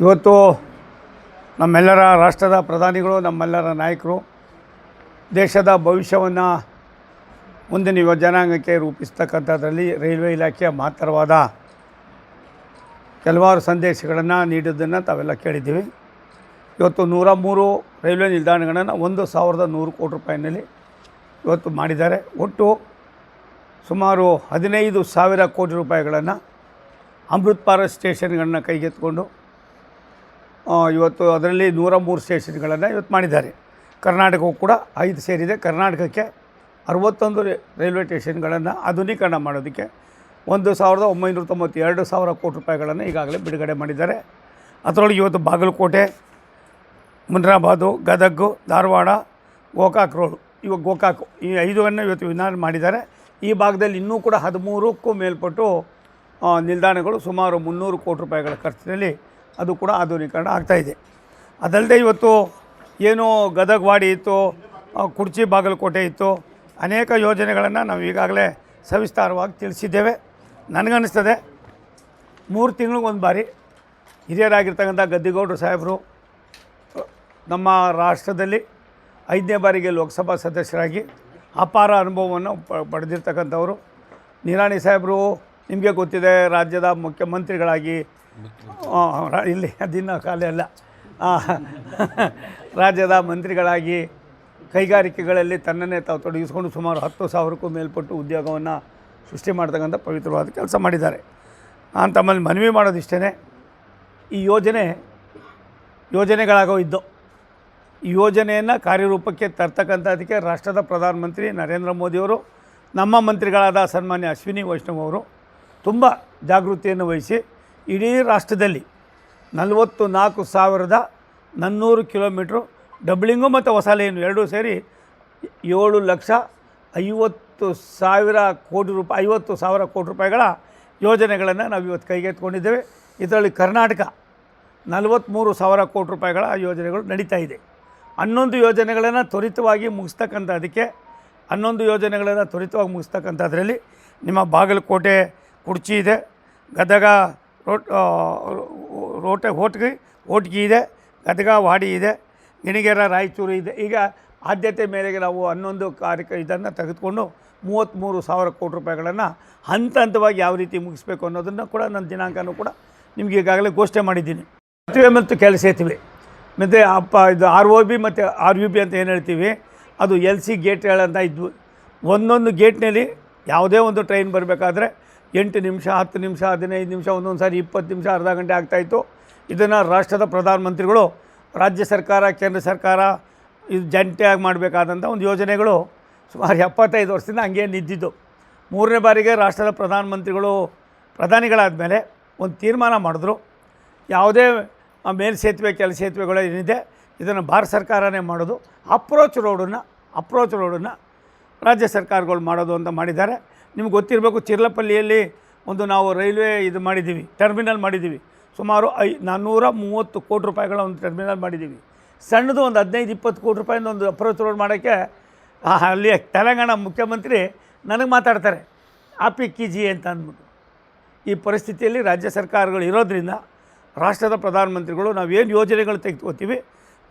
ಇವತ್ತು ನಮ್ಮೆಲ್ಲರ ರಾಷ್ಟ್ರದ ಪ್ರಧಾನಿಗಳು, ನಮ್ಮೆಲ್ಲರ ನಾಯಕರು ದೇಶದ ಭವಿಷ್ಯವನ್ನು ಮುಂದಿನ ಯುವ ಜನಾಂಗಕ್ಕೆ ರೂಪಿಸ್ತಕ್ಕಂಥದ್ರಲ್ಲಿ ರೈಲ್ವೆ ಇಲಾಖೆಯ ಮಹತ್ತರವಾದ ಕೆಲವಾರು ಸಂದೇಶಗಳನ್ನು ನೀಡಿದ್ದನ್ನು ತಾವೆಲ್ಲ ಕೇಳಿದ್ದೀವಿ. ಇವತ್ತು ನೂರ ಮೂರು ರೈಲ್ವೆ ನಿಲ್ದಾಣಗಳನ್ನು ಒಂದು ಸಾವಿರದ ನೂರು ಕೋಟಿ ರೂಪಾಯಿನಲ್ಲಿ ಇವತ್ತು ಮಾಡಿದ್ದಾರೆ. ಒಟ್ಟು ಸುಮಾರು ಹದಿನೈದು ಸಾವಿರ ಕೋಟಿ ರೂಪಾಯಿಗಳನ್ನು ಅಮೃತ್ ಪಾರ ಸ್ಟೇಷನ್ಗಳನ್ನ ಕೈಗೆತ್ತಿಕೊಂಡು ಇವತ್ತು ಅದರಲ್ಲಿ ನೂರ ಮೂರು ಸ್ಟೇಷನ್ಗಳನ್ನು ಇವತ್ತು ಮಾಡಿದ್ದಾರೆ. ಕರ್ನಾಟಕವು ಕೂಡ ಐದು ಸೇರಿದೆ. ಕರ್ನಾಟಕಕ್ಕೆ ಅರವತ್ತೊಂದು ರೈಲ್ವೆ ಸ್ಟೇಷನ್ಗಳನ್ನು ಆಧುನೀಕರಣ ಮಾಡೋದಕ್ಕೆ ಒಂದು ಸಾವಿರದ ಒಂಬೈನೂರ ತೊಂಬತ್ತೆರಡು ಸಾವಿರ ಕೋಟಿ ರೂಪಾಯಿಗಳನ್ನು ಈಗಾಗಲೇ ಬಿಡುಗಡೆ ಮಾಡಿದ್ದಾರೆ. ಅದರೊಳಗೆ ಇವತ್ತು ಬಾಗಲಕೋಟೆ, ಮುನ್ರಾಬಾದು, ಗದಗು, ಧಾರವಾಡ, ಗೋಕಾಕ್ ರೋಡು ಇವಾಗ ಗೋಕಾಕ್ ಈ ಐದನ್ನು ಇವತ್ತು ವಿಧಾನ ಮಾಡಿದ್ದಾರೆ. ಈ ಭಾಗದಲ್ಲಿ ಇನ್ನೂ ಕೂಡ ಹದಿಮೂರಕ್ಕೂ ಮೇಲ್ಪಟ್ಟು ನಿಲ್ದಾಣಗಳು ಸುಮಾರು ಮುನ್ನೂರು ಕೋಟಿ ರೂಪಾಯಿಗಳ ಖರ್ಚಿನಲ್ಲಿ ಅದು ಕೂಡ ಆಧುನೀಕರಣ ಆಗ್ತಾಯಿದೆ ಅದಲ್ಲದೆ ಇವತ್ತು ಏನು ಗದಗವಾಡಿ ಇತ್ತು ಕುರ್ಚಿ ಬಾಗಲಕೋಟೆ ಇತ್ತು, ಅನೇಕ ಯೋಜನೆಗಳನ್ನು ನಾವು ಈಗಾಗಲೇ ಸವಿಸ್ತಾರವಾಗಿ ತಿಳಿಸಿದ್ದೇವೆ. ನನಗನ್ನಿಸ್ತದೆ, ಮೂರು ತಿಂಗಳಿಗೊಂದು ಬಾರಿ ಹಿರಿಯರಾಗಿರ್ತಕ್ಕಂಥ ಗದ್ದಿಗೌಡರು ಸಾಹೇಬರು, ನಮ್ಮ ರಾಷ್ಟ್ರದಲ್ಲಿ ಐದನೇ ಬಾರಿಗೆ ಲೋಕಸಭಾ ಸದಸ್ಯರಾಗಿ ಅಪಾರ ಅನುಭವವನ್ನು ಪಡೆದಿರ್ತಕ್ಕಂಥವರು. ನಿರಾಣಿ ಸಾಹೇಬರು, ನಿಮಗೆ ಗೊತ್ತಿದೆ, ರಾಜ್ಯದ ಮುಖ್ಯಮಂತ್ರಿಗಳಾಗಿ ಇಲ್ಲಿ ದಿನ ಕಾಲ ಅಲ್ಲ. ರಾಜ್ಯದ ಮಂತ್ರಿಗಳಾಗಿ ಕೈಗಾರಿಕೆಗಳಲ್ಲಿ ತನ್ನನ್ನೇ ತಾವು ತೊಡಗಿಸಿಕೊಂಡು ಸುಮಾರು ಹತ್ತು ಸಾವಿರಕ್ಕೂ ಮೇಲ್ಪಟ್ಟು ಉದ್ಯೋಗವನ್ನು ಸೃಷ್ಟಿ ಮಾಡ್ತಕ್ಕಂಥ ಪವಿತ್ರವಾದ ಕೆಲಸ ಮಾಡಿದ್ದಾರೆ. ನಾನು ತಮ್ಮಲ್ಲಿ ಮನವಿ ಮಾಡೋದಿಷ್ಟೇ ಈ ಯೋಜನೆ, ಯೋಜನೆಗಳಾಗೋ ಇದ್ದು, ಈ ಯೋಜನೆಯನ್ನು ಕಾರ್ಯರೂಪಕ್ಕೆ ತರ್ತಕ್ಕಂಥದ್ದಕ್ಕೆ ರಾಷ್ಟ್ರದ ಪ್ರಧಾನಮಂತ್ರಿ ನರೇಂದ್ರ ಮೋದಿಯವರು, ನಮ್ಮ ಮಂತ್ರಿಗಳಾದ ಸನ್ಮಾನ್ಯ ಅಶ್ವಿನಿ ವೈಷ್ಣವ್ ಅವರು ತುಂಬ ಜಾಗೃತಿಯನ್ನು ವಹಿಸಿ ಇಡೀ ರಾಷ್ಟ್ರದಲ್ಲಿ ನಲವತ್ತು ನಾಲ್ಕು ಸಾವಿರದ ನನ್ನೂರು ಕಿಲೋಮೀಟ್ರು ಡಬ್ಲಿಂಗು ಮತ್ತು ಹೊಸ ಲೈನು ಎರಡೂ ಸೇರಿ ಏಳು ಲಕ್ಷ ಐವತ್ತು ಸಾವಿರ ಕೋಟಿ ರೂಪಾಯಿ ಐವತ್ತು ಸಾವಿರ ಕೋಟಿ ರೂಪಾಯಿಗಳ ಯೋಜನೆಗಳನ್ನು ನಾವು ಇವತ್ತು ಕೈಗೆತ್ತಿಕೊಂಡಿದ್ದೇವೆ. ಇದರಲ್ಲಿ ಕರ್ನಾಟಕ ನಲವತ್ತ್ಮೂರು ಸಾವಿರ ಕೋಟಿ ರೂಪಾಯಿಗಳ ಯೋಜನೆಗಳು ನಡೀತಾ ಇದೆ. ಹನ್ನೊಂದು ಯೋಜನೆಗಳನ್ನು ತ್ವರಿತವಾಗಿ ಮುಗಿಸ್ತಕ್ಕಂಥದ್ದಕ್ಕೆ ಹನ್ನೊಂದು ಯೋಜನೆಗಳನ್ನು ತ್ವರಿತವಾಗಿ ಮುಗಿಸ್ತಕ್ಕಂಥದ್ರಲ್ಲಿ ನಿಮ್ಮ ಬಾಗಲಕೋಟೆ ಕುರ್ಚಿ ಇದೆ, ಗದಗ ರೋಟ್ ರೋಟ ಹೋಟ್ಗಿ ಹೋಟ್ಗಿ ಇದೆ, ಗದಗ ವಾಡಿ ಇದೆ ಗಿಣಿಗೆರ ರಾಯಚೂರು ಇದೆ. ಈಗ ಆದ್ಯತೆ ಮೇರೆಗೆ ನಾವು ಹನ್ನೊಂದು ಕಾರ್ಯಕ ಇದನ್ನು ತೆಗೆದುಕೊಂಡು ಮೂವತ್ತ್ಮೂರು ಸಾವಿರ ಕೋಟಿ ರೂಪಾಯಿಗಳನ್ನು ಹಂತ ಹಂತವಾಗಿ ಯಾವ ರೀತಿ ಮುಗಿಸ್ಬೇಕು ಅನ್ನೋದನ್ನು ಕೂಡ ನನ್ನ ದಿನಾಂಕನೂ ಕೂಡ ನಿಮಗೆ ಈಗಾಗಲೇ ಘೋಷಣೆ ಮಾಡಿದ್ದೀನಿ. ಸೇತುವೆ ಮತ್ತು ಕೆಲಸ ಇರ್ತೀವಿ. ಮತ್ತು ಅಪ್ಪ, ಇದು ಆರ್ ಒ ಬಿ ಮತ್ತು ಆರ್ ಯು ಬಿ ಅಂತ ಏನು ಹೇಳ್ತೀವಿ, ಅದು ಎಲ್ ಸಿ ಗೇಟ್ಗಳಂತ ಇದ್ವು. ಒಂದೊಂದು ಗೇಟ್ನಲ್ಲಿ ಯಾವುದೇ ಒಂದು ಟ್ರೈನ್ ಬರಬೇಕಾದ್ರೆ ಎಂಟು ನಿಮಿಷ, ಹತ್ತು ನಿಮಿಷ, ಹದಿನೈದು ನಿಮಿಷ, ಒಂದೊಂದು ಸಾರಿ ಇಪ್ಪತ್ತು ನಿಮಿಷ, ಅರ್ಧ ಗಂಟೆ ಆಗ್ತಾಯಿತ್ತು ಇದನ್ನು ರಾಷ್ಟ್ರದ ಪ್ರಧಾನಮಂತ್ರಿಗಳು, ರಾಜ್ಯ ಸರ್ಕಾರ, ಕೇಂದ್ರ ಸರ್ಕಾರ ಇದು ಜಂಟಿಯಾಗಿ ಮಾಡಬೇಕಾದಂಥ ಒಂದು ಯೋಜನೆಗಳು ಸುಮಾರು ಎಪ್ಪತ್ತೈದು ವರ್ಷದಿಂದ ಹಂಗೆ ನಿಂತಿದ್ದು. ಮೂರನೇ ಬಾರಿಗೆ ರಾಷ್ಟ್ರದ ಪ್ರಧಾನಮಂತ್ರಿಗಳು ಪ್ರಧಾನಿಗಳಾದ ಮೇಲೆ ಒಂದು ತೀರ್ಮಾನ ಮಾಡಿದ್ರು. ಯಾವುದೇ ಮೇಲ್ಸೇತುವೆ ಮೇಲ್ ಸೇತುವೆ, ಕೆಲ ಸೇತುವೆಗಳು ಏನಿದೆ, ಇದನ್ನು ಭಾರತ ಸರ್ಕಾರನೇ ಮಾಡೋದು. ಅಪ್ರೋಚ್ ರೋಡನ್ನು ಅಪ್ರೋಚ್ ರೋಡನ್ನು ರಾಜ್ಯ ಸರ್ಕಾರಗಳು ಮಾಡೋದು ಅಂತ ಮಾಡಿದ್ದಾರೆ. ನಿಮ್ಗೆ ಗೊತ್ತಿರಬೇಕು ಚಿರ್ಲಪಲ್ಲಿಯಲ್ಲಿ ಒಂದು ನಾವು ರೈಲ್ವೆ ಇದು ಮಾಡಿದ್ದೀವಿ, ಟರ್ಮಿನಲ್ ಮಾಡಿದ್ದೀವಿ. ಸುಮಾರು ಐ, ನಾನ್ನೂರ ಮೂವತ್ತು ಕೋಟಿ ರೂಪಾಯಿಗಳ ಒಂದು ಟರ್ಮಿನಲ್ ಮಾಡಿದ್ದೀವಿ. ಸಣ್ಣದು ಒಂದು ಹದಿನೈದು, ಇಪ್ಪತ್ತು ಕೋಟಿ ರೂಪಾಯಿಂದ ಒಂದು ಅಪ್ರೋಚ್ ರೋಡ್ ಮಾಡೋಕ್ಕೆ ಅಲ್ಲಿ ತೆಲಂಗಾಣ ಮುಖ್ಯಮಂತ್ರಿ ನನಗೆ ಮಾತಾಡ್ತಾರೆ, ಆಪಿ ಜಿ ಅಂತ ಅಂದ್ಬಿಟ್ಟು. ಈ ಪರಿಸ್ಥಿತಿಯಲ್ಲಿ ರಾಜ್ಯ ಸರ್ಕಾರಗಳು ಇರೋದ್ರಿಂದ ರಾಷ್ಟ್ರದ ಪ್ರಧಾನಮಂತ್ರಿಗಳು ನಾವೇನು ಯೋಜನೆಗಳು ತೆಗೆದುಕೋತೀವಿ,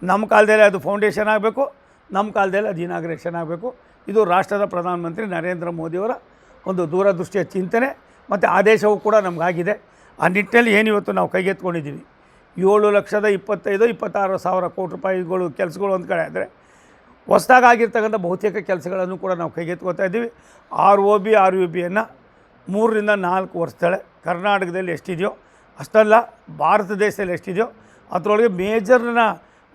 ನಮ್ಮ ಕಾಲದಲ್ಲಿ ಅದು ಫೌಂಡೇಶನ್ ಆಗಬೇಕು, ನಮ್ಮ ಕಾಲದಲ್ಲಿ ಅದು ಇನಾಗ್ರೇಷನ್ ಆಗಬೇಕು. ಇದು ರಾಷ್ಟ್ರದ ಪ್ರಧಾನಮಂತ್ರಿ ನರೇಂದ್ರ ಮೋದಿಯವರ ಒಂದು ದೂರದೃಷ್ಟಿಯ ಚಿಂತನೆ ಮತ್ತು ಆದೇಶವೂ ಕೂಡ ನಮಗಾಗಿದೆ. ಆ ನಿಟ್ಟಿನಲ್ಲಿ ಏನು ಇವತ್ತು ನಾವು ಕೈಗೆತ್ಕೊಂಡಿದ್ದೀವಿ ಏಳು ಲಕ್ಷದ ಇಪ್ಪತ್ತೈದು, ಇಪ್ಪತ್ತಾರು ಸಾವಿರ ಕೋಟಿ ರೂಪಾಯಿಗಳು ಕೆಲಸಗಳು ಒಂದು ಕಡೆ ಆದರೆ ಹೊಸ್ದಾಗಿ ಆಗಿರ್ತಕ್ಕಂಥ ಬಹುತೇಕ ಕೆಲಸಗಳನ್ನು ಕೂಡ ನಾವು ಕೈಗೆತ್ಕೋತಾ ಇದ್ದೀವಿ. R O B, R U ಬಿಯನ್ನು ಮೂರರಿಂದ ನಾಲ್ಕು ವರ್ಷದಳೆ ಕರ್ನಾಟಕದಲ್ಲಿ ಎಷ್ಟಿದೆಯೋ, ಅಷ್ಟಲ್ಲ, ಭಾರತ ದೇಶದಲ್ಲಿ ಎಷ್ಟಿದೆಯೋ, ಅದರೊಳಗೆ ಮೇಜರ್ನ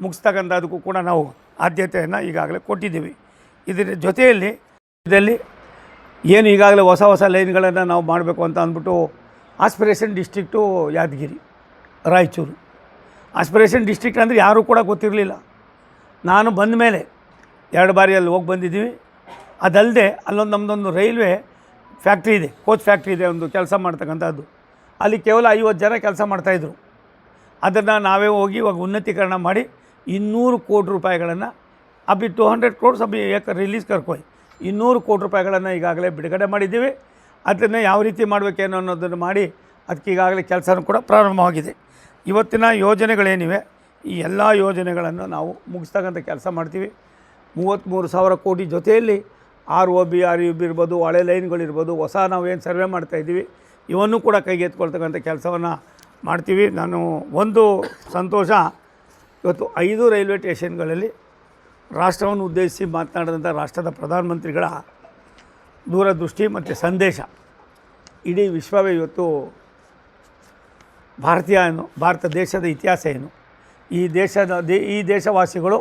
ಮುಗಿಸ್ತಕ್ಕಂಥದಕ್ಕೂ ಕೂಡ ನಾವು ಆದ್ಯತೆಯನ್ನು ಈಗಾಗಲೇ ಕೊಟ್ಟಿದ್ದೀವಿ. ಇದರ ಜೊತೆಯಲ್ಲಿ, ಇದರಲ್ಲಿ ಏನು ಈಗಾಗಲೇ ಹೊಸ ಹೊಸ ಲೈನ್ಗಳನ್ನು ನಾವು ಮಾಡಬೇಕು ಅಂತ ಅಂದ್ಬಿಟ್ಟು aspiration district Yadgir, Raichur. Aspiration district ಅಂದರೆ ಯಾರೂ ಕೂಡ ಗೊತ್ತಿರಲಿಲ್ಲ. ನಾನು ಬಂದ ಮೇಲೆ ಎರಡು ಬಾರಿ ಅಲ್ಲಿ ಹೋಗಿ ಬಂದಿದ್ದೀವಿ. ಅದಲ್ಲದೆ ಅಲ್ಲೊಂದು ನಮ್ಮದೊಂದು ರೈಲ್ವೆ ಫ್ಯಾಕ್ಟ್ರಿ ಇದೆ, ಕೋಚ್ ಫ್ಯಾಕ್ಟ್ರಿ ಇದೆ, ಒಂದು ಕೆಲಸ ಮಾಡ್ತಕ್ಕಂಥದ್ದು. ಅಲ್ಲಿ ಕೇವಲ ಐವತ್ತು ಜನ ಕೆಲಸ ಮಾಡ್ತಾಯಿದ್ರು ಅದನ್ನು ನಾವೇ ಹೋಗಿ ಇವಾಗ ಉನ್ನತೀಕರಣ ಮಾಡಿ ಇನ್ನೂರು ಕೋಟಿ ರೂಪಾಯಿಗಳನ್ನು ಅಬ್ಬಿ ಟು ಹಂಡ್ರೆಡ್ ಕ್ರೋಡ್ಸ್ ಅಬ್ಬಿ ಏಕ ರಿಲೀಸ್ ಕರ್ಕೊಯ್ ಇನ್ನೂರು ಕೋಟಿ ರೂಪಾಯಿಗಳನ್ನು ಈಗಾಗಲೇ ಬಿಡುಗಡೆ ಮಾಡಿದ್ದೀವಿ. ಅದನ್ನು ಯಾವ ರೀತಿ ಮಾಡಬೇಕೇನೋ ಅನ್ನೋದನ್ನು ಮಾಡಿ ಅದಕ್ಕೆ ಈಗಾಗಲೇ ಕೆಲಸನೂ ಕೂಡ ಪ್ರಾರಂಭವಾಗಿದೆ. ಇವತ್ತಿನ ಯೋಜನೆಗಳೇನಿವೆ? ಈ ಎಲ್ಲ ಯೋಜನೆಗಳನ್ನು ನಾವು ಮುಗಿಸ್ತಕ್ಕಂಥ ಕೆಲಸ ಮಾಡ್ತೀವಿ. ಮೂವತ್ತ್ಮೂರು ಸಾವಿರ ಕೋಟಿ ಜೊತೆಯಲ್ಲಿ R O B R U B ಇರ್ಬೋದು, ಹಳೆ ಲೈನ್ಗಳಿರ್ಬೋದು ಹೊಸ ನಾವೇನು ಸರ್ವೆ ಮಾಡ್ತಾಯಿದ್ದೀವಿ ಇವನ್ನು ಕೂಡ ಕೈಗೆತ್ಕೊಳ್ತಕ್ಕಂಥ ಕೆಲಸವನ್ನು ಮಾಡ್ತೀವಿ. ನಾನು ಒಂದು ಸಂತೋಷ, ಇವತ್ತು ಐದು ರೈಲ್ವೆ ಸ್ಟೇಷನ್ಗಳಲ್ಲಿ ರಾಷ್ಟ್ರವನ್ನು ಉದ್ದೇಶಿಸಿ ಮಾತನಾಡಿದಂಥ ರಾಷ್ಟ್ರದ ಪ್ರಧಾನಮಂತ್ರಿಗಳ ದೂರದೃಷ್ಟಿ ಮತ್ತು ಸಂದೇಶ. ಇಡೀ ವಿಶ್ವವೇ ಇವತ್ತು ಭಾರತೀಯ ಏನು, ಭಾರತ ದೇಶದ ಇತಿಹಾಸ ಏನು? ಈ ದೇಶದ, ದೇ, ಈ ದೇಶವಾಸಿಗಳು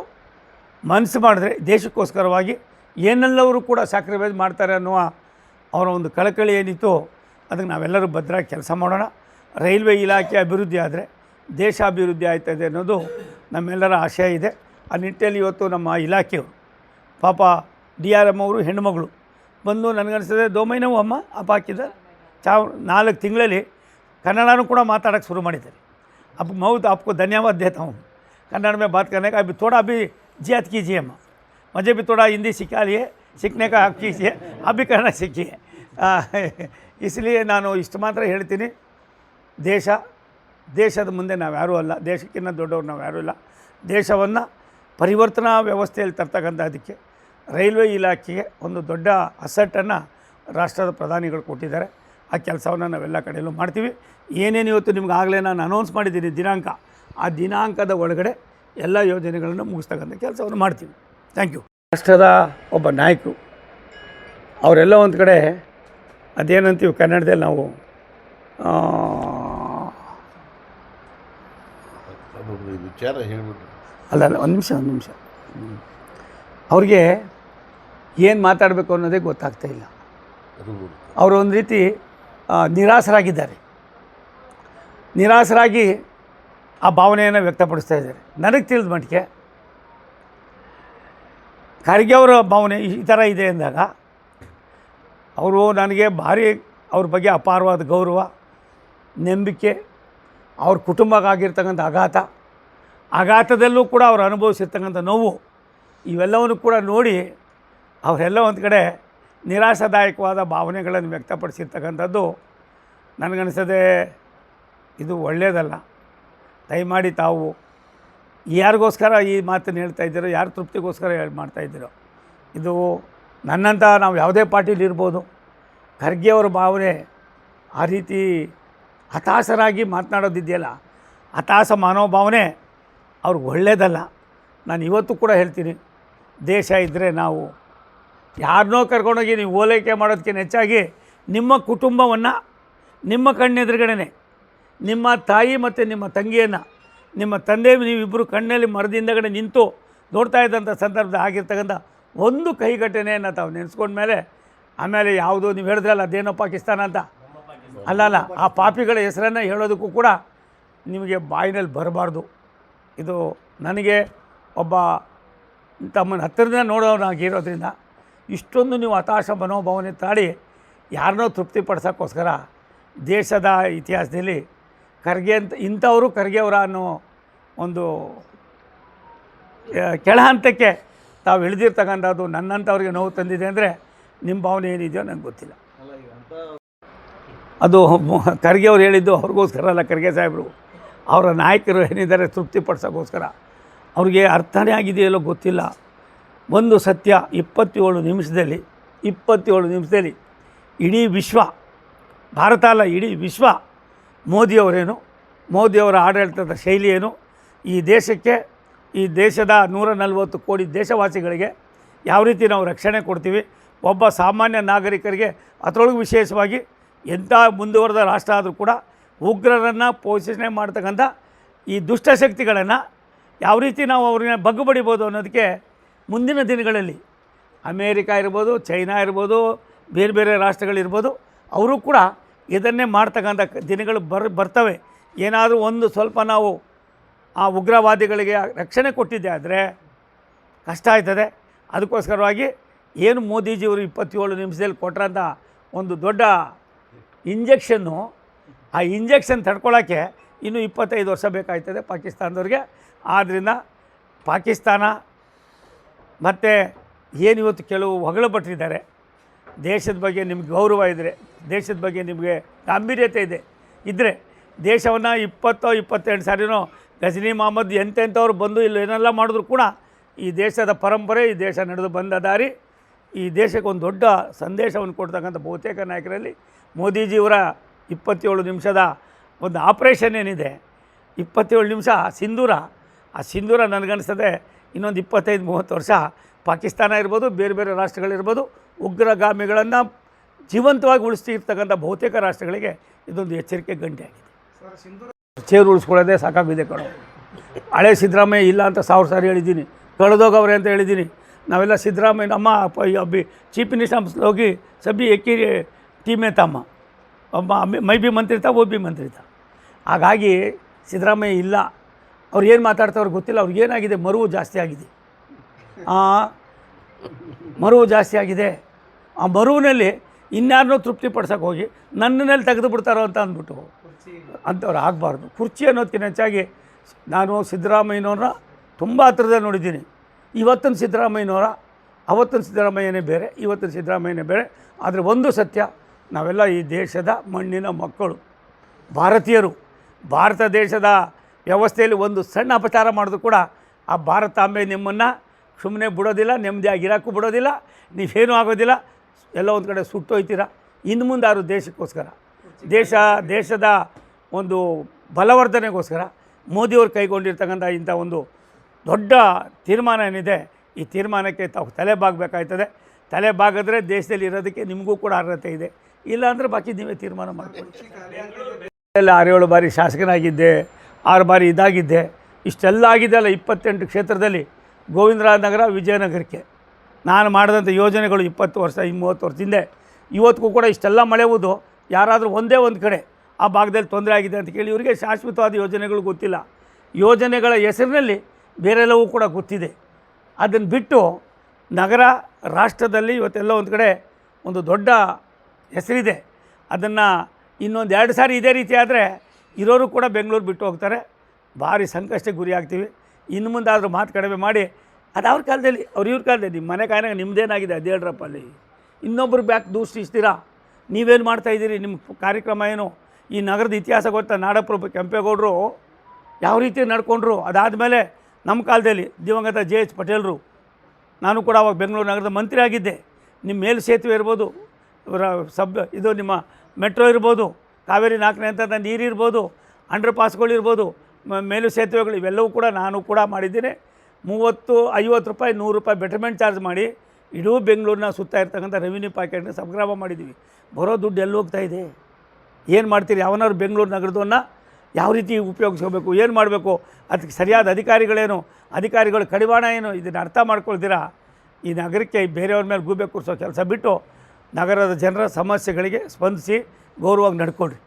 ಮನಸ್ಸು ಮಾಡಿದ್ರೆ ದೇಶಕ್ಕೋಸ್ಕರವಾಗಿ ಏನೆಲ್ಲವರು ಕೂಡ ಸ್ಯಾಕ್ರಿಫೈಸ್ ಮಾಡ್ತಾರೆ ಅನ್ನುವ ಅವರ ಒಂದು ಕಳಕಳಿ ಏನಿತ್ತು ಅದಕ್ಕೆ ನಾವೆಲ್ಲರೂ ಭದ್ರಾಗಿ ಕೆಲಸ ಮಾಡೋಣ. ರೈಲ್ವೆ ಇಲಾಖೆ ಅಭಿವೃದ್ಧಿ ಆದರೆ ದೇಶ ಅಭಿವೃದ್ಧಿ ಆಯ್ತದೆ ಅನ್ನೋದು ನಮ್ಮೆಲ್ಲರ ಆಶಯ ಇದೆ. ಆ ನಿಟ್ಟಿನಲ್ಲಿ ಇವತ್ತು ನಮ್ಮ ಇಲಾಖೆಯವರು ಪಾಪ ಡಿ ಆರ್ ಎಮ್ ಅವರು ಹೆಣ್ಣುಮಗಳು ಬಂದು ನನಗನ್ನಿಸ್ತದೆ ದೋಮೈನವು ಅಮ್ಮ ಅಪ್ಪ ಹಾಕಿದ ಚಾವ್ ನಾಲ್ಕು ತಿಂಗಳಲ್ಲಿ ಕನ್ನಡನೂ ಕೂಡ ಮಾತಾಡೋಕ್ಕೆ ಶುರು ಮಾಡಿದ್ದಾರೆ अब बहुत आपको धन्यवाद देता हूँ कन्नड़ में बात करने का अभी थोड़ा भी जियात कीजिए अम्मा मुझे भी थोड़ा हिंदी सिखा लिए सीखने का हक कीजिए आप भी करना सीखिए ಆ, इसलिए ನಾನು ಇಷ್ಟು ಮಾತ್ರ ಹೇಳ್ತೀನಿ ದೇಶ ದೇಶದ ಮುಂದೆ ನಾವು ಯಾರೂ ಅಲ್ಲ ದೇಶಕ್ಕಿಂತ ದೊಡ್ಡವ್ರು ನಾವು ಯಾರೂ ಇಲ್ಲ ದೇಶವನ್ನು ಪರಿವರ್ತನಾ ವ್ಯವಸ್ಥೆಯಲ್ಲಿ ತರ್ತಕ್ಕಂಥದ್ದಕ್ಕೆ ರೈಲ್ವೆ ಇಲಾಖೆಗೆ ಒಂದು ದೊಡ್ಡ ಅಸೆಟನ್ನು ರಾಷ್ಟ್ರದ ಪ್ರಧಾನಿಗಳು ಕೊಟ್ಟಿದ್ದಾರೆ. ಆ ಕೆಲಸವನ್ನು ನಾವೆಲ್ಲ ಕಡೆಯಲ್ಲೂ ಮಾಡ್ತೀವಿ. ಏನೇನು ಇವತ್ತು ನಿಮ್ಗೆ ಆಗಲೇ ನಾನು ಅನೌನ್ಸ್ ಮಾಡಿದ್ದೀನಿ ದಿನಾಂಕ, ಆ ದಿನಾಂಕದ ಒಳಗಡೆ ಎಲ್ಲ ಯೋಜನೆಗಳನ್ನು ಮುಗಿಸ್ತಕ್ಕಂಥ ಕೆಲಸವನ್ನು ಮಾಡ್ತೀವಿ. ಥ್ಯಾಂಕ್ ಯು ರಾಷ್ಟ್ರದ ಒಬ್ಬ ನಾಯಕರು, ಅವರೆಲ್ಲ ಒಂದು ಕಡೆ ಅದೇನಂತೀವಿ ಕನ್ನಡದಲ್ಲಿ ನಾವು ವಿಚಾರ ಹೇಳ್ಬಿಟ್ರು. ಅಲ್ಲ ಒಂದು ನಿಮಿಷ ಒಂದು ನಿಮಿಷ. ಅವ್ರಿಗೆ ಏನು ಮಾತಾಡಬೇಕು ಅನ್ನೋದೇ ಗೊತ್ತಾಗ್ತಾ ಇಲ್ಲ. ಅವರು ಒಂದು ರೀತಿ ನಿರಾಸರಾಗಿದ್ದಾರೆ. ನಿರಾಸರಾಗಿ ಆ ಭಾವನೆಯನ್ನು ವ್ಯಕ್ತಪಡಿಸ್ತಾ ಇದ್ದಾರೆ. ನನಗೆ ತಿಳಿದ ಮಟ್ಟಿಗೆ, ಖರ್ಗೆ ಅವರ ಭಾವನೆ ಈ ಥರ ಇದೆ ಅಂದಾಗ, ಅವರು ನನಗೆ ಭಾರಿ ಅವ್ರ ಬಗ್ಗೆ ಅಪಾರವಾದ ಗೌರವ, ನಂಬಿಕೆ, ಅವ್ರ ಕುಟುಂಬಕ್ಕಾಗಿರ್ತಕ್ಕಂಥ ಆಘಾತ ಆಘಾತದಲ್ಲೂ ಕೂಡ ಅವರು ಅನುಭವಿಸಿರ್ತಕ್ಕಂಥ ನೋವು, ಇವೆಲ್ಲವನ್ನು ಕೂಡ ನೋಡಿ ಅವರೆಲ್ಲ ಒಂದು ಕಡೆ ನಿರಾಶಾದಾಯಕವಾದ ಭಾವನೆಗಳನ್ನು ವ್ಯಕ್ತಪಡಿಸಿರ್ತಕ್ಕಂಥದ್ದು ನನಗನಿಸದೆ ಇದು ಒಳ್ಳೆಯದಲ್ಲ ದಯಮಾಡಿ ತಾವು ಯಾರಿಗೋಸ್ಕರ ಈ ಮಾತನ್ನು ಹೇಳ್ತಾ ಇದ್ದೀರೋ, ಯಾರು ತೃಪ್ತಿಗೋಸ್ಕರ ಹೇಳಿ ಮಾಡ್ತಾ ಇದ್ದೀರೋ, ಇದು ನನ್ನಂಥ ನಾವು ಯಾವುದೇ ಪಾರ್ಟಿಲಿ ಇರ್ಬೋದು ಖರ್ಗೆಯವರ ಭಾವನೆ ಆ ರೀತಿ ಹತಾಶರಾಗಿ ಮಾತನಾಡೋದಿದೆಯಲ್ಲ, ಹತಾಶ ಮನೋಭಾವನೆ ಅವ್ರಿಗೆ ಒಳ್ಳೆಯದಲ್ಲ ನಾನು ಇವತ್ತು ಕೂಡ ಹೇಳ್ತೀನಿ, ದೇಶ ಇದ್ದರೆ ನಾವು ಯಾರನ್ನೋ ಕರ್ಕೊಂಡೋಗಿ ನೀವು ಓಲೈಕೆ ಮಾಡೋದಕ್ಕಿಂತ ಹೆಚ್ಚಾಗಿ ನಿಮ್ಮ ಕುಟುಂಬವನ್ನು, ನಿಮ್ಮ ಕಣ್ಣೆದುರುಗಡೆನೆ, ನಿಮ್ಮ ತಾಯಿ ಮತ್ತು ನಿಮ್ಮ ತಂಗಿಯನ್ನು, ನಿಮ್ಮ ತಂದೆ ನೀವಿಬ್ಬರು ಕಣ್ಣಲ್ಲಿ ಮರದಿಂದಗಡೆ ನಿಂತು ನೋಡ್ತಾ ಇದ್ದಂಥ ಸಂದರ್ಭದ ಆಗಿರ್ತಕ್ಕಂಥ ಒಂದು ಕೈಘಟನೆಯನ್ನು ತಾವು ನೆನೆಸ್ಕೊಂಡ್ಮೇಲೆ ಆಮೇಲೆ ಯಾವುದು ನೀವು ಹೇಳಿದ್ರಲ್ಲ, ಅದೇನೋ ಪಾಕಿಸ್ತಾನ ಅಂತ. ಅಲ್ಲ ಅಲ್ಲ, ಆ ಪಾಪಿಗಳ ಹೆಸರನ್ನು ಹೇಳೋದಕ್ಕೂ ಕೂಡ ನಿಮಗೆ ಬಾಯಿನಲ್ಲಿ ಬರಬಾರ್ದು. ಇದು ನನಗೆ ಒಬ್ಬ ತಮ್ಮನ ಹತ್ತಿರನೇ ನೋಡೋನಾಗಿರೋದ್ರಿಂದ ಇಷ್ಟೊಂದು ನೀವು ಹತಾಶ ಮನೋಭಾವನೆ ತಾಳಿ ಯಾರನ್ನೋ ತೃಪ್ತಿಪಡಿಸೋಕ್ಕೋಸ್ಕರ ದೇಶದ ಇತಿಹಾಸದಲ್ಲಿ ಖರ್ಗೆ ಅಂತ ಇಂಥವರು ಖರ್ಗೆಯವರ ಅನ್ನೋ ಒಂದು ಕೆಳ ಹಂತಕ್ಕೆ ತಾವು ಇಳಿದಿರ್ತಕ್ಕಂಥದ್ದು ನನ್ನಂಥವ್ರಿಗೆ ನೋವು ತಂದಿದೆ ಅಂದರೆ ನಿಮ್ಮ ಭಾವನೆ ಏನಿದೆಯೋ ನನಗೆ ಗೊತ್ತಿಲ್ಲ. ಅದು ಖರ್ಗೆಯವರು ಖರ್ಗೆ ಅವ್ರು ಹೇಳಿದ್ದು ಅವ್ರಿಗೋಸ್ಕರ ಅಲ್ಲ ಖರ್ಗೆ ಸಾಹೇಬರು. ಅವರ ನಾಯಕರು ಏನಿದ್ದಾರೆ ತೃಪ್ತಿಪಡಿಸೋಕ್ಕೋಸ್ಕರ ಅವ್ರಿಗೆ ಅರ್ಥನೇ ಆಗಿದೆಯಲ್ಲೋ ಗೊತ್ತಿಲ್ಲ. ಒಂದು ಸತ್ಯ ಇಪ್ಪತ್ತೇಳು ನಿಮಿಷದಲ್ಲಿ ಇಪ್ಪತ್ತೇಳು ನಿಮಿಷದಲ್ಲಿ ಇಡೀ ವಿಶ್ವ, ಭಾರತ ಅಲ್ಲ, ಇಡೀ ವಿಶ್ವ ಮೋದಿಯವರೇನು, ಮೋದಿಯವರ ಆಡಳಿತದ ಶೈಲಿ ಏನು, ಈ ದೇಶಕ್ಕೆ, ಈ ದೇಶದ ನೂರ ನಲವತ್ತು ಕೋಟಿ ದೇಶವಾಸಿಗಳಿಗೆ ಯಾವ ರೀತಿ ನಾವು ರಕ್ಷಣೆ ಕೊಡ್ತೀವಿ, ಒಬ್ಬ ಸಾಮಾನ್ಯ ನಾಗರಿಕರಿಗೆ ಅದರೊಳಗೆ ವಿಶೇಷವಾಗಿ ಎಂಥ ಮುಂದುವರೆದ ರಾಷ್ಟ್ರ ಆದರೂ ಕೂಡ ಉಗ್ರರನ್ನು ಪೋಷಣೆ ಮಾಡ್ತಕ್ಕಂಥ ಈ ದುಷ್ಟಶಕ್ತಿಗಳನ್ನು ಯಾವ ರೀತಿ ನಾವು ಅವ್ರನ್ನ ಬಗ್ಗು ಬಡಿಬೋದು ಅನ್ನೋದಕ್ಕೆ ಮುಂದಿನ ದಿನಗಳಲ್ಲಿ ಅಮೇರಿಕ ಇರ್ಬೋದು, ಚೈನಾ ಇರ್ಬೋದು, ಬೇರೆ ಬೇರೆ ರಾಷ್ಟ್ರಗಳಿರ್ಬೋದು, ಅವರು ಕೂಡ ಇದನ್ನೇ ಮಾಡ್ತಕ್ಕಂಥ ದಿನಗಳು ಬರ್, ಬರ್ತವೆ. ಏನಾದರೂ ಒಂದು ಸ್ವಲ್ಪ ನಾವು ಆ ಉಗ್ರವಾದಿಗಳಿಗೆ ರಕ್ಷಣೆ ಕೊಟ್ಟಿದ್ದೆ ಆದರೆ ಕಷ್ಟ ಆಯ್ತದೆ. ಅದಕ್ಕೋಸ್ಕರವಾಗಿ ಏನು ಮೋದಿಜಿಯವರು ಇಪ್ಪತ್ತೇಳು ನಿಮಿಷದಲ್ಲಿ ಕೊಟ್ಟರಂಥ ಒಂದು ದೊಡ್ಡ ಇಂಜೆಕ್ಷನ್ನು ಆ ಇಂಜೆಕ್ಷನ್ ತಡ್ಕೊಳ್ಳೋಕ್ಕೆ ಇನ್ನೂ ಇಪ್ಪತ್ತೈದು ವರ್ಷ ಬೇಕಾಗ್ತದೆ ಪಾಕಿಸ್ತಾನದವ್ರಿಗೆ. ಆದ್ದರಿಂದ ಪಾಕಿಸ್ತಾನ ಮತ್ತು ಏನು ಇವತ್ತು ಕೆಲವು ಹೊಗಳು ಪಟ್ಟಿದ್ದಾರೆ ದೇಶದ ಬಗ್ಗೆ ನಿಮ್ಗೆ ಗೌರವ ಇದ್ದರೆ ದೇಶದ ಬಗ್ಗೆ ನಿಮಗೆ ಗಾಂಭೀರ್ಯತೆ ಇದೆ ಇದ್ದರೆ ದೇಶವನ್ನು ಇಪ್ಪತ್ತೋ ಇಪ್ಪತ್ತೆರಡು ಸಾರಿನೋ ಗಜನಿ ಮೊಹಮ್ಮದ್ ಎಂತೆಂಥವ್ರು ಬಂದು ಇಲ್ಲಿ ಏನೆಲ್ಲ ಮಾಡಿದ್ರು ಕೂಡ ಈ ದೇಶದ ಪರಂಪರೆ, ಈ ದೇಶ ನಡೆದು ಬಂದ ದಾರಿ, ಈ ದೇಶಕ್ಕೆ ಒಂದು ದೊಡ್ಡ ಸಂದೇಶವನ್ನು ಕೊಡ್ತಕ್ಕಂಥ ಬಹುತೇಕ ನಾಯಕರಲ್ಲಿ ಮೋದಿಜಿಯವರ ಇಪ್ಪತ್ತೇಳು ನಿಮಿಷದ ಒಂದು ಆಪ್ರೇಷನ್ ಏನಿದೆ? ಇಪ್ಪತ್ತೇಳು ನಿಮಿಷ ಸಿಂಧೂರ. ಆ ಸಿಂಧೂರ ನನಗನ್ನಿಸ್ತದೆ ಇನ್ನೊಂದು ಇಪ್ಪತ್ತೈದು ಮೂವತ್ತು ವರ್ಷ. ಪಾಕಿಸ್ತಾನ ಇರ್ಬೋದು ಬೇರೆ ಬೇರೆ ರಾಷ್ಟ್ರಗಳಿರ್ಬೋದು ಉಗ್ರಗಾಮಿಗಳನ್ನು ಜೀವಂತವಾಗಿ ಉಳಿಸ್ತಿರ್ತಕ್ಕಂಥ ಬಹುತೇಕ ರಾಷ್ಟ್ರಗಳಿಗೆ ಇದೊಂದು ಎಚ್ಚರಿಕೆ ಗಂಟೆ ಆಗಿದೆ. ಚೇರು ಉಳಿಸ್ಕೊಳ್ಳೋದೇ ಸಾಕಾಗಿದೆ ಕಣ. ಹಳೆ ಸಿದ್ದರಾಮಯ್ಯ ಇಲ್ಲ ಅಂತ ಸಾವಿರ ಸಾರಿ ಹೇಳಿದ್ದೀನಿ. ಕಳೆದೋಗವ್ರೆ ಅಂತ ಹೇಳಿದ್ದೀನಿ. ನಾವೆಲ್ಲ ಸಿದ್ದರಾಮಯ್ಯ ನಮ್ಮ ಅಬ್ಬಿ ಚೀಫ್ ಮಿನಿಸ್ಟರ್ ಹೋಗಿ ಸಬ್ಬಿ ಎಕ್ಕಿ ಟೀಮೇ ತಮ್ಮ. ಮೈ ಬಿ ಮಂತ್ರಿ ಇರ್ತಾ ಓ ಬಿ ಮಂತ್ರಿ ಇರ್ತಾ ಹಾಗಾಗಿ ಸಿದ್ದರಾಮಯ್ಯ ಇಲ್ಲ. ಅವ್ರು ಏನು ಮಾತಾಡ್ತಾವ್ರು ಗೊತ್ತಿಲ್ಲ. ಅವ್ರಿಗೆ ಏನಾಗಿದೆ? ಮರುವು ಜಾಸ್ತಿ ಆಗಿದೆ. ಮರುವು ಜಾಸ್ತಿ ಆಗಿದೆ. ಆ ಮರುವಿನಲ್ಲಿ ಇನ್ಯಾರನ್ನು ತೃಪ್ತಿ ಪಡ್ಸೋಕೆ ಹೋಗಿ ನನ್ನಲ್ಲಿ ತೆಗೆದು ಬಿಡ್ತಾರೋ ಅಂತ ಅಂದ್ಬಿಟ್ಟು ಅಂಥವ್ರು ಆಗಬಾರ್ದು. ಕುರ್ಚಿ ಅನ್ನೋದಕ್ಕಿಂತ ಹೆಚ್ಚಾಗಿ ನಾನು ಸಿದ್ದರಾಮಯ್ಯನವ್ರನ್ನ ತುಂಬ ಹತ್ರದಲ್ಲಿ ನೋಡಿದ್ದೀನಿ. ಇವತ್ತಿನ ಸಿದ್ದರಾಮಯ್ಯನವರ, ಅವತ್ತಿನ ಸಿದ್ದರಾಮಯ್ಯನೇ ಬೇರೆ, ಇವತ್ತಿನ ಸಿದ್ದರಾಮಯ್ಯನೇ ಬೇರೆ. ಆದರೆ ಒಂದು ಸತ್ಯ ನಾವೆಲ್ಲ ಈ ದೇಶದ ಮಣ್ಣಿನ ಮಕ್ಕಳು, ಭಾರತೀಯರು. ಭಾರತ ದೇಶದ ವ್ಯವಸ್ಥೆಯಲ್ಲಿ ಒಂದು ಸಣ್ಣ ಅಪಚಾರ ಮಾಡಿದ್ರು ಕೂಡ ಆ ಭಾರತಾಂಬೆ ನಿಮ್ಮನ್ನು ಸುಮ್ಮನೆ ಬಿಡೋದಿಲ್ಲ ನೆಮ್ಮದಿಯಾಗಿರೋಕ್ಕೂ ಬಿಡೋದಿಲ್ಲ, ನೀವೇನೂ ಆಗೋದಿಲ್ಲ, ಎಲ್ಲ ಒಂದು ಕಡೆ ಸುಟ್ಟೋಯ್ತೀರ ಇನ್ನು ಮುಂದೆ ಯಾರು ದೇಶಕ್ಕೋಸ್ಕರ? ದೇಶ, ದೇಶದ ಒಂದು ಬಲವರ್ಧನೆಗೋಸ್ಕರ ಮೋದಿಯವರು ಕೈಗೊಂಡಿರ್ತಕ್ಕಂಥ ಇಂಥ ಒಂದು ದೊಡ್ಡ ತೀರ್ಮಾನ ಏನಿದೆ, ಈ ತೀರ್ಮಾನಕ್ಕೆ ತಾವು ತಲೆ ಬಾಗಬೇಕಾಯ್ತದೆ. ತಲೆ ಬಾಗಿದ್ರೆ ದೇಶದಲ್ಲಿ ಇರೋದಕ್ಕೆ ನಿಮಗೂ ಕೂಡ ಅರ್ಹತೆ ಇದೆ. ಇಲ್ಲ ಅಂದರೆ ಬಾಕಿ ನೀವೇ ತೀರ್ಮಾನ ಮಾಡ್ಕೊಳ್ಳಿ. ಆರೇಳು ಬಾರಿ ಶಾಸಕನಾಗಿದ್ದೆ, ಆರು ಬಾರಿ ಇದಾಗಿದ್ದೆ. ಇಷ್ಟೆಲ್ಲ ಆಗಿದೆ ಅಲ್ಲ, ಇಪ್ಪತ್ತೆಂಟು ಕ್ಷೇತ್ರದಲ್ಲಿ ಗೋವಿಂದರಾಜನಗರ, ವಿಜಯನಗರಕ್ಕೆ. ನಾನು ಮಾಡಿದಂಥ ಯೋಜನೆಗಳು ಇಪ್ಪತ್ತು ವರ್ಷ ಮೂವತ್ತು ವರ್ಷ ಹಿಂದೆ. ಇವತ್ತಿಗೂ ಕೂಡ ಇಷ್ಟೆಲ್ಲ ಮಳೆ ಯಾರಾದರೂ ಒಂದೇ ಒಂದು ಕಡೆ ಆ ಭಾಗದಲ್ಲಿ ತೊಂದರೆ ಆಗಿದೆ ಅಂತ ಕೇಳಿ ಇವರಿಗೆ ಶಾಶ್ವತವಾದ ಯೋಜನೆಗಳು ಗೊತ್ತಿಲ್ಲ. ಯೋಜನೆಗಳ ಹೆಸರಿನಲ್ಲಿ ಬೇರೆಲ್ಲವೂ ಕೂಡ ಗೊತ್ತಿದೆ. ಅದನ್ನು ಬಿಟ್ಟು ನಗರ, ರಾಷ್ಟ್ರದಲ್ಲಿ ಇವತ್ತೆಲ್ಲ ಒಂದು ಕಡೆ ಒಂದು ದೊಡ್ಡ ಹೆಸರಿದೆ. ಅದನ್ನು ಇನ್ನೊಂದು ಎರಡು ಸಾರಿ ಇದೇ ರೀತಿ ಆದರೆ ಇರೋರು ಕೂಡ ಬೆಂಗಳೂರು ಬಿಟ್ಟು ಹೋಗ್ತಾರೆ. ಭಾರಿ ಸಂಕಷ್ಟಕ್ಕೆ ಗುರಿ ಆಗ್ತೀವಿ. ಇನ್ನು ಮುಂದಾದರೂ ಮಾತು ಕಡಿಮೆ ಮಾಡಿ. ಅದು ಅವ್ರ ಕಾಲದಲ್ಲಿ, ಅವ್ರ ಇವ್ರ ಕಾಲದಲ್ಲಿ ನಿಮ್ಮ ಮನೆ ಕಾಯಿನಾಗ ನಿಮ್ಮದೇನಾಗಿದೆ ಅದು ಹೇಳ್ರಪ್ಪ ಅಲ್ಲಿ? ಇನ್ನೊಬ್ಬರು ಬ್ಯಾಕ್ ದೂಷಿಸ್ತೀರಾ ನೀವೇನು ಮಾಡ್ತಾಯಿದ್ದೀರಿ ನಿಮ್ಮ ಕಾರ್ಯಕ್ರಮ ಏನು? ಈ ನಗರದ ಇತಿಹಾಸ ಗೊತ್ತಾ? ನಾಡಪ್ರಭು ಕೆಂಪೇಗೌಡರು ಯಾವ ರೀತಿ ನಡ್ಕೊಂಡ್ರು? ಅದಾದಮೇಲೆ ನಮ್ಮ ಕಾಲದಲ್ಲಿ ದಿವಂಗತ ಜೆ ಎಚ್ ಪಟೇಲ್ರು. ನಾನು ಕೂಡ ಅವಾಗ ಬೆಂಗಳೂರು ನಗರದ ಮಂತ್ರಿ ಆಗಿದ್ದೆ. ನಿಮ್ಮ ಮೇಲು ಸೇತುವೆ ಇರ್ಬೋದು. ಸಬ್ ಇದು ನಿಮ್ಮ ಮೆಟ್ರೋ ಇರ್ಬೋದು, ಕಾವೇರಿ ನಾಲ್ಕನೇ ಹಂತದ ನೀರು ಇರ್ಬೋದು ಅಂಡರ್ ಪಾಸ್ಗಳಿರ್ಬೋದು ಮೇಲು ಸೇತುವೆಗಳು ಇವೆಲ್ಲವೂ ಕೂಡ ನಾನು ಕೂಡ ಮಾಡಿದ್ದೀನಿ. ಮೂವತ್ತು, ಐವತ್ತು ರೂಪಾಯಿ, ನೂರು ರೂಪಾಯಿ ಬೆಟರ್ಮೆಂಟ್ ಚಾರ್ಜ್ ಮಾಡಿ ಇಡೀ ಬೆಂಗಳೂರಿನ ಸುತ್ತ ಇರ್ತಕ್ಕಂಥ ರೆವಿನ್ಯೂ ಪ್ಯಾಕೆಟ್ನ ಸಂಗ್ರಹ ಮಾಡಿದ್ದೀವಿ ಬರೋ ದುಡ್ಡು ಎಲ್ಲಿ ಹೋಗ್ತಾ ಇದೆ? ಏನು ಮಾಡ್ತೀರಿ? ಯಾವನಾದ್ರು ಬೆಂಗಳೂರು ನಗರದವನ್ನು ಯಾವ ರೀತಿ ಉಪಯೋಗಿಸ್ಕೋಬೇಕು? ಏನು ಮಾಡಬೇಕು? ಅದಕ್ಕೆ ಸರಿಯಾದ ಅಧಿಕಾರಿಗಳೇನು? ಅಧಿಕಾರಿಗಳು ಕಡಿವಾಣ ಏನು? ಇದನ್ನು ಅರ್ಥ ಮಾಡ್ಕೊಳ್ತೀರಾ? ಈ ನಗರಕ್ಕೆ ಬೇರೆಯವ್ರ ಮೇಲೆ ಗೂಬೆ ಕೂರಿಸೋ ಕೆಲಸ ಬಿಟ್ಟು ನಗರದ ಜನರ ಸಮಸ್ಯೆಗಳಿಗೆ ಸ್ಪಂದಿಸಿ ಗೌರವವಾಗಿ ನಡ್ಕೊಳ್ರಿ.